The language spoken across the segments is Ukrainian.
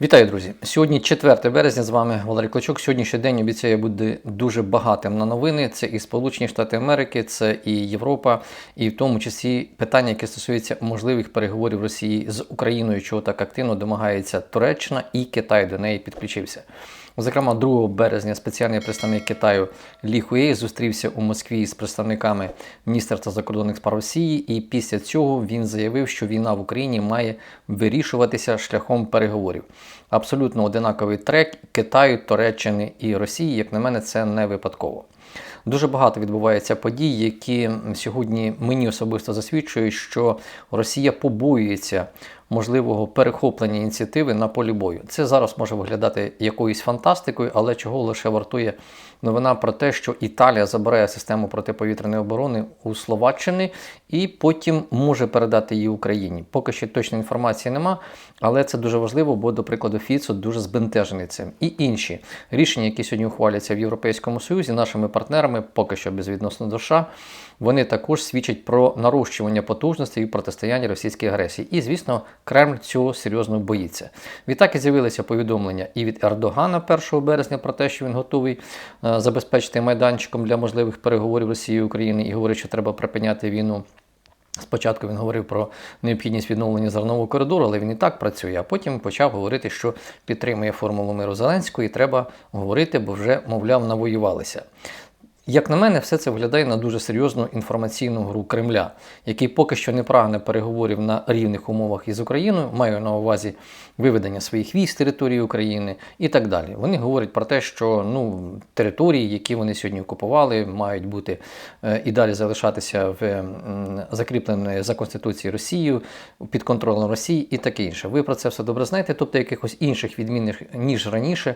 Вітаю, друзі! Сьогодні 4 березня. З вами Валерій Клочок. Сьогоднішній день обіцяє бути дуже багатим на новини. Це і Сполучені Штати Америки, це і Європа, і в тому числі питання, яке стосується можливих переговорів Росії з Україною, чого так активно домагається Туреччина і Китай до неї підключився. Зокрема, 2 березня спеціальний представник Китаю Лі Хуєй зустрівся у Москві з представниками Міністерства закордонних справ Росії, і після цього він заявив, що війна в Україні має вирішуватися шляхом переговорів. Абсолютно одинаковий трек Китаю, Туреччини і Росії, як на мене, це не випадково. Дуже багато відбувається подій, які сьогодні мені особисто засвідчують, що Росія побоюється можливого перехоплення ініціативи на полі бою. Це зараз може виглядати якоюсь фантастикою, але чого лише вартує новина про те, що Італія забирає систему протиповітряної оборони у Словаччини і потім може передати її Україні. Поки що точної інформації нема, але це дуже важливо, бо, до прикладу, Фіцо дуже збентежений цим. І інші рішення, які сьогодні ухваляться в Європейському Союзі, нашими партнерами, поки що безвідносно до США, вони також свідчать про нарощування потужностей і протистояння російській агресії. І, звісно, Кремль цього серйозно боїться. Відтак і з'явилися повідомлення і від Ердогана 1 березня про те, що він готовий е, забезпечити майданчиком для можливих переговорів Росії і України і говорить, що треба припиняти війну. Спочатку він говорив про необхідність відновлення зернового коридору, але він і так працює. А потім почав говорити, що підтримує формулу миру Зеленського, і треба говорити, бо вже, мовляв, навоювалися. Як на мене, все це виглядає на дуже серйозну інформаційну гру Кремля, який поки що не прагне переговорів на рівних умовах із Україною, маю на увазі виведення своїх військ з території України і так далі. Вони говорять про те, що ну, території, які вони сьогодні окупували, мають бути е, і далі залишатися в закріпленої за Конституцією Росією, під контролем Росії і таке інше. Ви про це все добре знаєте, тобто якихось інших відмінних, ніж раніше,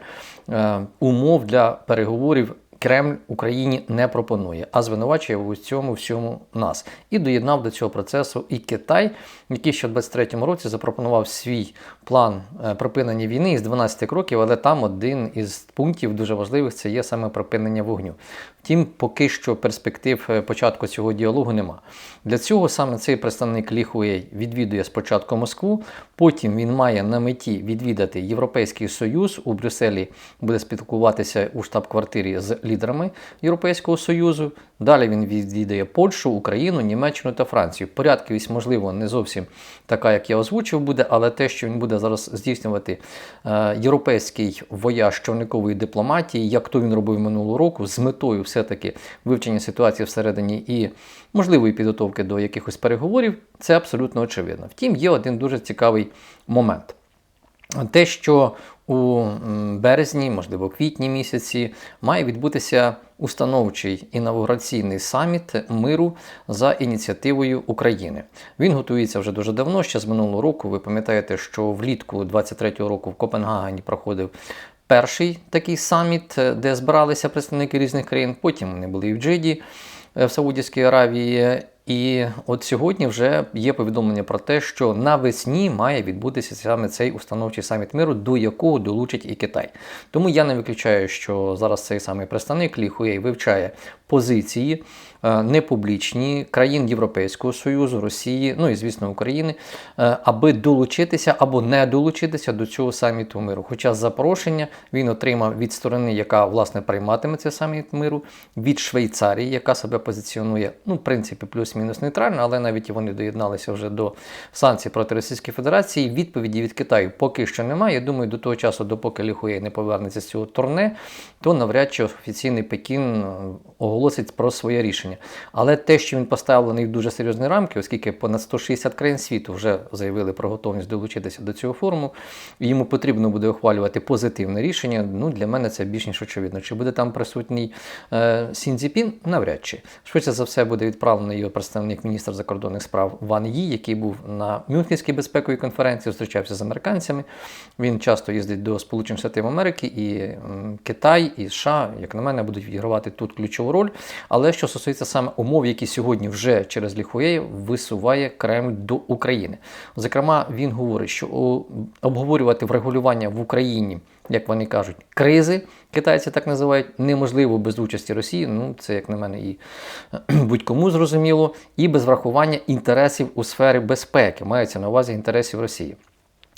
е, умов для переговорів. Кремль Україні не пропонує, а звинувачує у цьому всьому нас. І доєднав до цього процесу і Китай, який ще в 23-му році запропонував свій план е, припинення війни із 12 кроків, але там один із пунктів дуже важливих це є саме припинення вогню. Втім, поки що перспектив е, початку цього діалогу нема. Для цього саме цей представник Лі Хуей відвідує спочатку Москву, потім він має на меті відвідати Європейський Союз у Брюсселі, буде спілкуватися у штаб-квартирі з лідерами Європейського Союзу. Далі він відвідає Польщу, Україну, Німеччину та Францію. Порядківість, можливо, не зовсім така, як я озвучив, буде, але те, що він буде зараз здійснювати е, європейський вояж човникової дипломатії, як то він робив минулого року, з метою все-таки вивчення ситуації всередині і можливої підготовки до якихось переговорів, це абсолютно очевидно. Втім, є один дуже цікавий момент. Те, що у березні, можливо, квітні місяці, має відбутися установчий інавгураційний саміт миру за ініціативою України. Він готується вже дуже давно, ще з минулого року. Ви пам'ятаєте, що влітку 23-го року в Копенгагені проходив. Перший такий саміт, де збиралися представники різних країн. Потім вони були і в Джиді в Саудівській Аравії. І от сьогодні вже є повідомлення про те, що навесні має відбутися саме цей установчий саміт миру, до якого долучить і Китай. Тому я не виключаю, що зараз цей самий представник Лі Хуєй вивчає позиції е, непублічні країн Європейського Союзу, Росії, ну і звісно України, е, аби долучитися або не долучитися до цього саміту миру. Хоча запрошення він отримав від сторони, яка власне прийматиме цей саміт миру, від Швейцарії, яка себе позиціонує, ну, в принципі, плюс-мінус нейтрально, але навіть вони доєдналися вже до санкцій проти Російської Федерації. Відповіді від Китаю поки що немає. Я думаю, до того часу, допоки Ліхуєй не повернеться з цього турне, то навряд чи офіційний Пекін оголосить про своє рішення. Але те, що він поставлений в дуже серйозні рамки, оскільки понад 160 країн світу вже заявили про готовність долучитися до цього форуму, і йому потрібно буде ухвалювати позитивне рішення. Ну для мене це більш ніж очевидно. Чи буде там присутній е, Сінзіпін? Навряд чи швидше за все буде відправлений його представник міністра закордонних справ Ван Ї, який був на Мюнхенській безпековій конференції, зустрічався з американцями. Він часто їздить до Сполучених Штатів Америки і Китай і США, як на мене, будуть відігравати тут ключову роль. Але що стосується саме умов, які сьогодні вже через Ліхуєєв висуває Кремль до України. Зокрема, він говорить, що обговорювати врегулювання в Україні, як вони кажуть, кризи, китайці так називають, неможливо без участі Росії. Ну, це, як на мене, і будь-кому зрозуміло, і без врахування інтересів у сфері безпеки, мається на увазі інтересів Росії.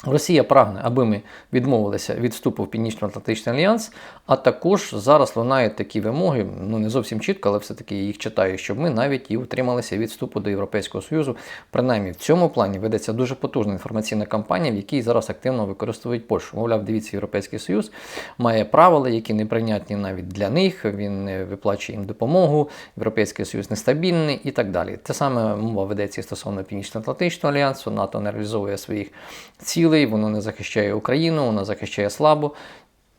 Росія прагне, аби ми відмовилися від вступу в Північно-Атлантичний альянс, а також зараз лунають такі вимоги, ну не зовсім чітко, але все-таки я їх читаю, щоб ми навіть і утрималися від вступу до Європейського Союзу. Принаймні в цьому плані ведеться дуже потужна інформаційна кампанія, в якій зараз активно використовують Польщу. Мовляв, дивіться, Європейський Союз має правила, які неприйнятні навіть для них. Він не виплачує їм допомогу, Європейський Союз нестабільний і так далі. Те саме мова ведеться і стосовно Північно-Атлантичного альянсу, НАТО не реалізовує своїх цілей воно не захищає Україну, воно захищає слабо.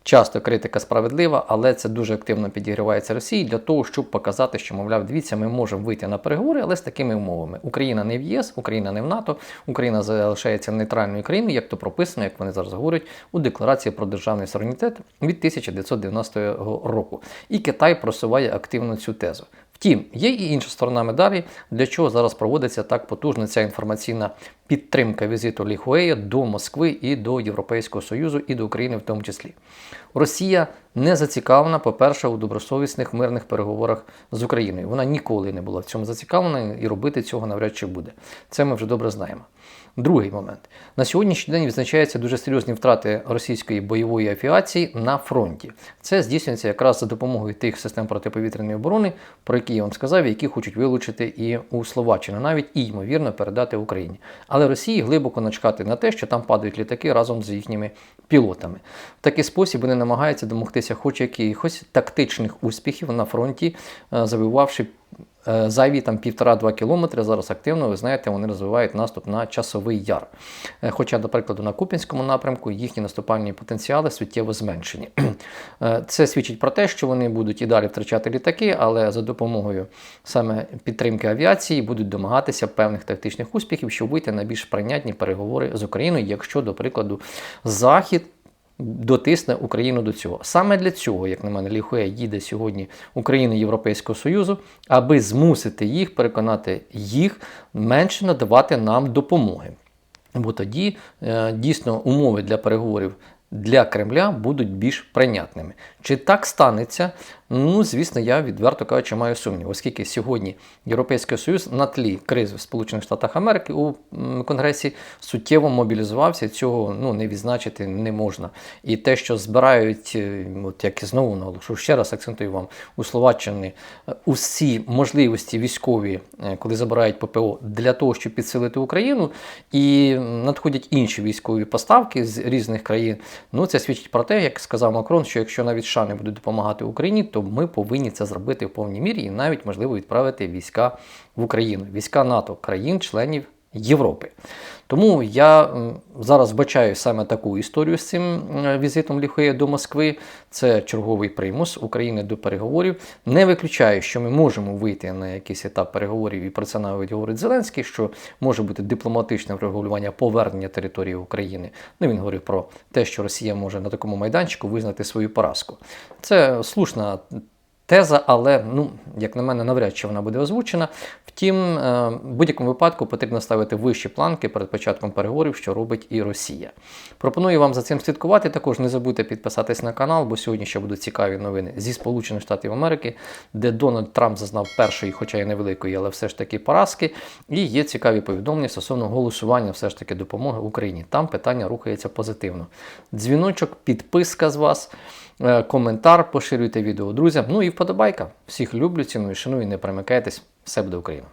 Часто критика справедлива, але це дуже активно підігрівається Росії для того, щоб показати, що, мовляв, дивіться, ми можемо вийти на переговори, але з такими умовами. Україна не в ЄС, Україна не в НАТО, Україна залишається нейтральною країною, як то прописано, як вони зараз говорять, у декларації про державний суверенітет від 1990 року. І Китай просуває активно цю тезу. Втім, є і інша сторона медалі, для чого зараз проводиться так потужна ця інформаційна підтримка візиту Ліхуея до Москви і до Європейського Союзу, і до України в тому числі. Росія не зацікавлена, по-перше, у добросовісних мирних переговорах з Україною. Вона ніколи не була в цьому зацікавлена і робити цього навряд чи буде. Це ми вже добре знаємо. Другий момент. На сьогоднішній день відзначаються дуже серйозні втрати російської бойової авіації на фронті. Це здійснюється якраз за допомогою тих систем протиповітряної оборони, про які я вам сказав, які хочуть вилучити і у Словаччину, навіть і ймовірно передати Україні. Але Росії глибоко начкати на те, що там падають літаки разом з їхніми пілотами. В такий спосіб вони намагаються домогтися хоч якихось тактичних успіхів на фронті, е, завоювавши Е, зайві там півтора-два кілометри зараз активно, ви знаєте, вони розвивають наступ на часовий яр. Е, хоча, до прикладу, на Купінському напрямку їхні наступальні потенціали суттєво зменшені. Е, це свідчить про те, що вони будуть і далі втрачати літаки, але за допомогою саме підтримки авіації будуть домагатися певних тактичних успіхів, щоб вийти на більш прийнятні переговори з Україною, якщо, до прикладу, Захід дотисне Україну до цього. Саме для цього, як на мене, Ліхуя їде сьогодні Україна Європейського Союзу, аби змусити їх, переконати їх менше надавати нам допомоги. Бо тоді е, дійсно умови для переговорів для Кремля будуть більш прийнятними. Чи так станеться? Ну, звісно, я відверто кажучи, маю сумнів, оскільки сьогодні Європейський Союз на тлі кризи в Сполучених Штатах Америки у Конгресі суттєво мобілізувався, цього ну, не відзначити не можна. І те, що збирають, е, от як і знову наголошу, ще раз акцентую вам, у Словаччині е, усі можливості військові, е, коли забирають ППО, для того, щоб підсилити Україну, і надходять інші військові поставки з різних країн. Ну, це свідчить про те, як сказав Макрон, що якщо навіть США не будуть допомагати Україні, то ми повинні це зробити в повній мірі і навіть можливо відправити війська в Україну, війська НАТО, країн-членів Європи. Тому я зараз бачаю саме таку історію з цим візитом Ліхує до Москви. Це черговий примус України до переговорів. Не виключаю, що ми можемо вийти на якийсь етап переговорів, і про це навіть говорить Зеленський, що може бути дипломатичне врегулювання повернення території України. Ну він говорив про те, що Росія може на такому майданчику визнати свою поразку. Це слушна теза, але, ну, як на мене, навряд чи вона буде озвучена. Втім, е, в будь-якому випадку потрібно ставити вищі планки перед початком переговорів, що робить і Росія. Пропоную вам за цим слідкувати. Також не забудьте підписатись на канал, бо сьогодні ще будуть цікаві новини зі Сполучених Штатів Америки, де Дональд Трамп зазнав першої, хоча й невеликої, але все ж таки поразки. І є цікаві повідомлення стосовно голосування все ж таки допомоги Україні. Там питання рухається позитивно. Дзвіночок, підписка з вас. Е, коментар, поширюйте відео друзям. Ну і вподобайка. Всіх люблю, ціную, шаную, не перемикайтесь. Все буде Україна!